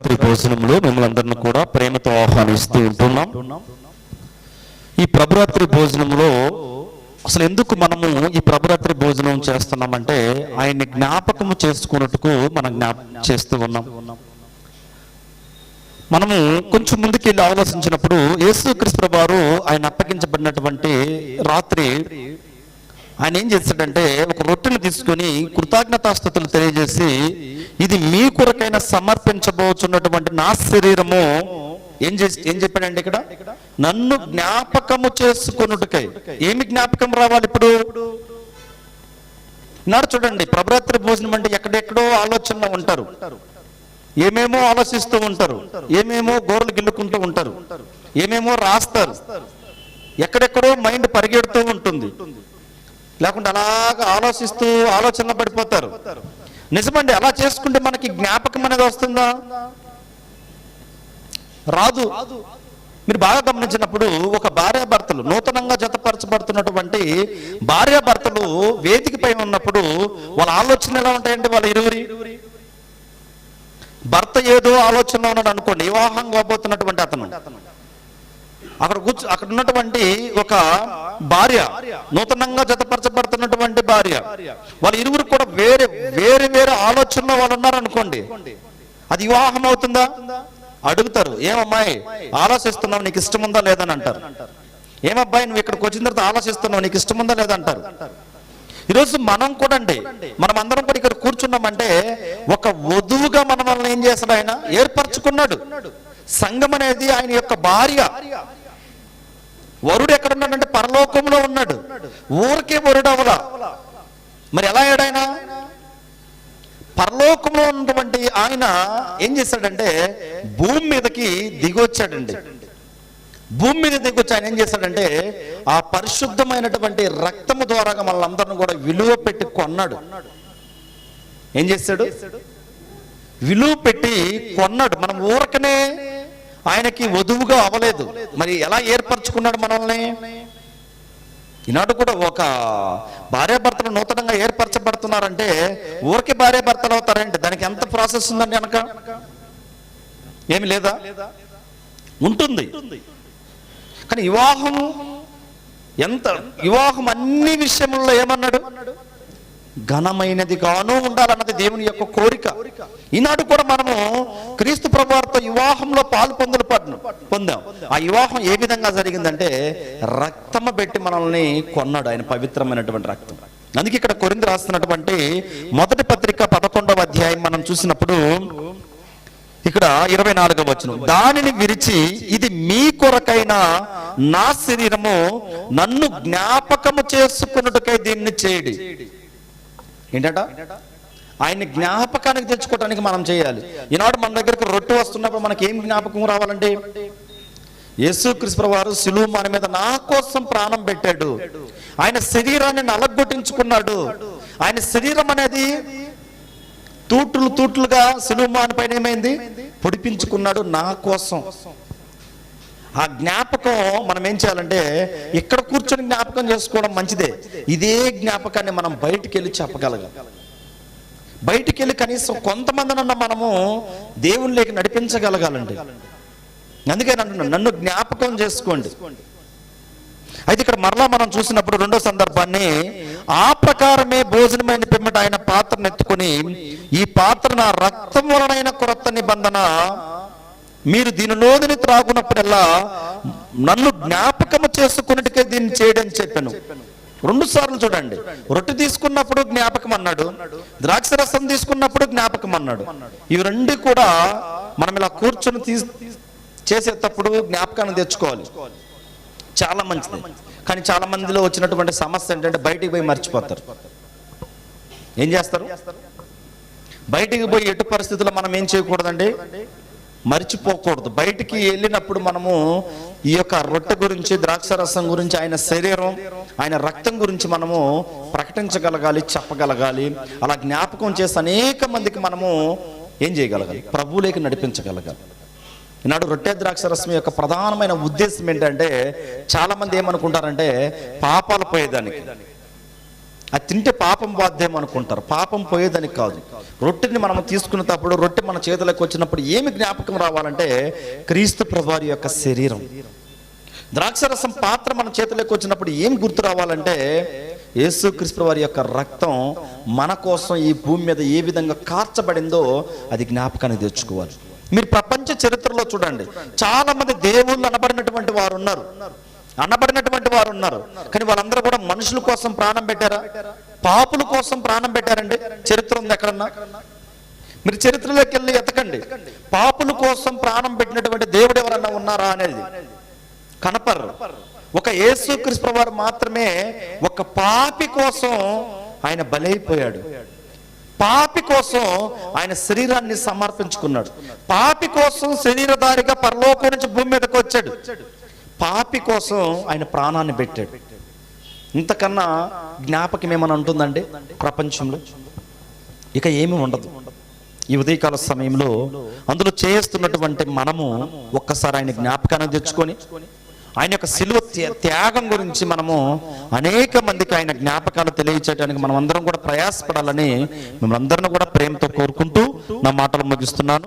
రాత్రి భోజనంలో మిమ్మల్ని అందరిని కూడా ప్రేమతో ఆహ్వానిస్తూ ఉంటున్నాం. ఈ ప్రభురాత్రి భోజనంలో అసలు ఎందుకు మనము ఈ ప్రభురాత్రి భోజనం చేస్తున్నామంటే ఆయన్ని జ్ఞాపకము చేసుకున్నట్టుకు మనం జ్ఞాప చేస్తూ ఉన్నాం. మనము కొంచెం ముందుకు వెళ్ళి ఆలోచించినప్పుడు యేసుక్రీస్తు వారు ఆయన అప్పగించబడినటువంటి రాత్రి ఆయన ఏం చేస్తాడంటే ఒక రొట్టెలు తీసుకొని కృతజ్ఞతాస్థుతులు తెలియజేసి ఇది మీ కొరకైనా సమర్పించబోతున్నటువంటి నా శరీరము. ఏం చేసి ఏం చెప్పాడండి ఇక్కడ? నన్ను జ్ఞాపకము చేసుకున్నట్టుకై ఏమి జ్ఞాపకం రావాలి ఇప్పుడు? నాడు చూడండి ప్రభరాత్రి భోజనం అంటే ఎక్కడెక్కడో ఆలోచనలో ఉంటారు. ఏమేమో ఆలోచిస్తూ ఉంటారు. ఏమేమో గోరలు గిల్లుకుంటూ ఉంటారు. ఏమేమో రాస్తారు. ఎక్కడెక్కడో మైండ్ పరిగెడుతూ ఉంటుంది. లేకుంటే అలాగా ఆలోచిస్తూ ఆలోచన పడిపోతారు. నిజమండి అలా చేసుకుంటే మనకి జ్ఞాపకం అనేది వస్తుందా? రాదు. మీరు బాగా గమనించినప్పుడు ఒక భార్యాభర్తలు నూతనంగా జతపరచబడుతున్నటువంటి భార్యాభర్తలు వేదికపై ఉన్నప్పుడు వాళ్ళ ఆలోచన ఎలా ఉంటాయండి వాళ్ళ ఇరువురి? భర్త ఏదో ఆలోచనలో ఉన్నాడు అనుకోండి వివాహం కాబోతున్నటువంటి అతను. అక్కడ కూర్చు అక్కడ ఉన్నటువంటి ఒక భార్య నూతనంగా జతపరచబడుతున్నటువంటి భార్య. వాళ్ళ ఇరువురు కూడా వేరే వేరే వేరే ఆలోచనలో వాళ్ళు ఉన్నారు అనుకోండి అది వివాహం అవుతుందా? అడుగుతారు. ఏమమ్మాయి ఆలోచిస్తున్నావు నీకు ఇష్టం ఉందా లేదని అంటారు. ఏమబ్బాయి నువ్వు ఇక్కడికి వచ్చిన తర్వాత ఆలోచిస్తున్నావు నీకు ఇష్టం ఉందా లేదంటారు ఈరోజు మనం కూడా అండి మనం అందరం కూడా ఇక్కడ కూర్చున్నామంటే ఒక వధువుగా మన మనల్ని ఏం చేస్తాడు ఆయన? ఏర్పరచుకున్నాడు. సంఘం అనేది ఆయన యొక్క భార్య. వరుడు ఎక్కడ ఉన్నాడంటే పరలోకంలో ఉన్నాడు. ఊరికే వరుడు అవలా. మరి ఎలా అయ్యాడు పరలోకంలో ఉన్నటువంటి ఆయన ఏం చేశాడంటే భూమి మీదకి దిగొచ్చాడండి. భూమి మీద దిగొచ్చి ఆయన ఏం చేశాడంటే ఆ పరిశుద్ధమైనటువంటి రక్తము ద్వారా మనందరిని అందరిని కూడా విలువ పెట్టి కొన్నాడు. ఏం చేశాడు? విలువ పెట్టి కొన్నాడు. మనం ఊరకనే ఆయనకి వధువుగా అవ్వలేదు. మరి ఎలా ఏర్పరచుకున్నాడు మనల్ని? ఈనాడు కూడా ఒక భార్యాభర్తలు నూతనంగా ఏర్పరచబడుతున్నారంటే ఊరికి భార్యాభర్తలు అవుతారంటే? దానికి ఎంత ప్రాసెస్ ఉందండి వెనక? ఏమి లేదా? ఉంటుంది. కానీ వివాహం ఎంత? వివాహం అన్ని విషయముల్లో ఏమన్నాడు? ఘనమైనది గాను ఉండాలన్నది దేవుని యొక్క కోరిక. ఈనాడు కూడా మనము క్రీస్తు ప్రభువారితో వివాహంలో పాలు పొందలు పొందాం. ఆ వివాహం ఏ విధంగా జరిగిందంటే రక్తము పెట్టి మనల్ని కొన్నాడు ఆయన పవిత్రమైనటువంటి రక్తం. అందుకే ఇక్కడ కొరింది రాస్తున్నటువంటి మొదటి పత్రిక పదకొండవ అధ్యాయం మనం చూసినప్పుడు ఇక్కడ ఇరవై నాలుగవ వచ్చిన దానిని విరిచి ఇది మీ కొరకైన నా శరీరము నన్ను జ్ఞాపకము చేసుకున్నట్టుకై దీన్ని చేయడి ఏంటట? ఆయన జ్ఞాపకానికి తెచ్చుకోవడానికి మనం చేయాలి. ఈనాడు మన దగ్గరకు రొట్టె వస్తున్నప్పుడు మనకి ఏం జ్ఞాపకం రావాలంటే యేసు క్రిస్పు వారు సులువు మన మీద నా కోసం ప్రాణం పెట్టాడు. ఆయన శరీరాన్ని నలగొట్టించుకున్నాడు. ఆయన శరీరం అనేది తూట్లు తూట్లుగా సిలుమాన్ పైన ఏమైంది? పొడిపించుకున్నాడు నా కోసం. ఆ జ్ఞాపకం మనం ఏం చేయాలంటే ఇక్కడ కూర్చొని జ్ఞాపకం చేసుకోవడం మంచిదే. ఇదే జ్ఞాపకాన్ని మనం బయటికి వెళ్ళి చెప్పగలగాలి బయటికి వెళ్ళి కనీసం కొంతమందినన్నా మనము దేవునిలోకి నడిపించగలగాలండి. అందుకే నన్ను నన్ను జ్ఞాపకం చేసుకోండి. అయితే ఇక్కడ మరలా మనం చూసినప్పుడు రెండో సందర్భాన్ని ఆ ప్రకారమే భోజనమైన పిమ్మట ఆయన పాత్రను ఎత్తుకొని ఈ పాత్ర నా రక్తం వలనైన కొరత నిబంధన మీరు దీనిలోని త్రాగునప్పుడల్లా నన్ను జ్ఞాపకము చేసుకున్నట్టుకే దీన్ని చేయడం చెప్పాను. రెండు సార్లు చూడండి. రొట్టె తీసుకున్నప్పుడు జ్ఞాపకం అన్నాడు. ద్రాక్ష రసం తీసుకున్నప్పుడు జ్ఞాపకం అన్నాడు. ఇవి రెండు కూడా మనం ఇలా కూర్చొని తీసి చేసేటప్పుడు జ్ఞాపకాన్ని తెచ్చుకోవాలి. చాలా మంచిది. కానీ చాలా మందిలో వచ్చినటువంటి సమస్య ఏంటంటే బయటికి పోయి మర్చిపోతారు. ఏం చేస్తారు? బయటికి పోయి ఎటు పరిస్థితుల్లో మనం ఏం చేయకూడదండి? మర్చిపోకూడదు. బయటికి వెళ్ళినప్పుడు మనము ఈ యొక్క రొట్టె గురించి ద్రాక్ష రసం గురించి ఆయన శరీరం ఆయన రక్తం గురించి మనము ప్రకటించగలగాలి చెప్పగలగాలి. అలా జ్ఞాపకం చేసి అనేక మందికి మనము ఏం చేయగలగాలి? ప్రభువులేకి నడిపించగలగాలి. ఈనాడు రొట్టె ద్రాక్ష రసం యొక్క ప్రధానమైన ఉద్దేశం ఏంటంటే చాలా మంది ఏమనుకుంటారంటే పాపాలు పోయేదానికి. అది తింటే పాపం బాధ్యం అనుకుంటారు. పాపం పోయేదానికి కాదు. రొట్టెని మనం తీసుకునేటప్పుడు రొట్టె మన చేతులకు వచ్చినప్పుడు ఏమి జ్ఞాపకం రావాలంటే క్రీస్తు ప్రభువారి యొక్క శరీరం. ద్రాక్షరసం పాత్ర మన చేతులకు వచ్చినప్పుడు ఏం గుర్తు రావాలంటే యేసుక్రీస్తు వారి యొక్క రక్తం మన కోసం ఈ భూమి మీద ఏ విధంగా కార్చబడిందో అది జ్ఞాపకాన్ని తెచ్చుకోవాలి. మీరు ప్రపంచ చరిత్రలో చూడండి. చాలా మంది దేవుళ్ళు అనబడినటువంటి వారు ఉన్నారు. అనబడినటువంటి వారు ఉన్నారు. కానీ వాళ్ళందరూ కూడా మనుషుల కోసం ప్రాణం పెట్టారా? పాపుల కోసం ప్రాణం పెట్టారండి? చరిత్ర ఉంది ఎక్కడన్నా? మీరు చరిత్రలోకి వెళ్ళి ఎతకండి. పాపుల కోసం ప్రాణం పెట్టినటువంటి దేవుడు ఎవరన్నా ఉన్నారా అనేది? కనపర్రు ఒక యేసుక్రీస్తు వారు మాత్రమే ఒక పాపి కోసం ఆయన బలైపోయాడు. పాపి కోసం ఆయన శరీరాన్ని సమర్పించుకున్నాడు. పాపి కోసం శరీరధారిగా పరలోకం నుంచి భూమి మీదకి వచ్చాడు. పాపి కోసం ఆయన ప్రాణాన్ని పెట్టాడు. ఇంతకన్నా జ్ఞాపకం ఏమైనా ఉంటుందండి ప్రపంచంలో? ఇక ఏమీ ఉండదు. ఈ ఉదయకాల సమయంలో అందులో చేస్తున్నటువంటి మనము ఒక్కసారి ఆయన జ్ఞాపకాన్ని తెచ్చుకొని ఆయన యొక్క సిలువ త్యాగం గురించి మనము అనేక మందికి ఆయన జ్ఞాపకాలు తెలియచేయడానికి మనం అందరం కూడా ప్రయాసపడాలని మిమ్మల్ని అందరిని కూడా ప్రేమతో కోరుకుంటూ నా మాటలు ముగిస్తున్నాను.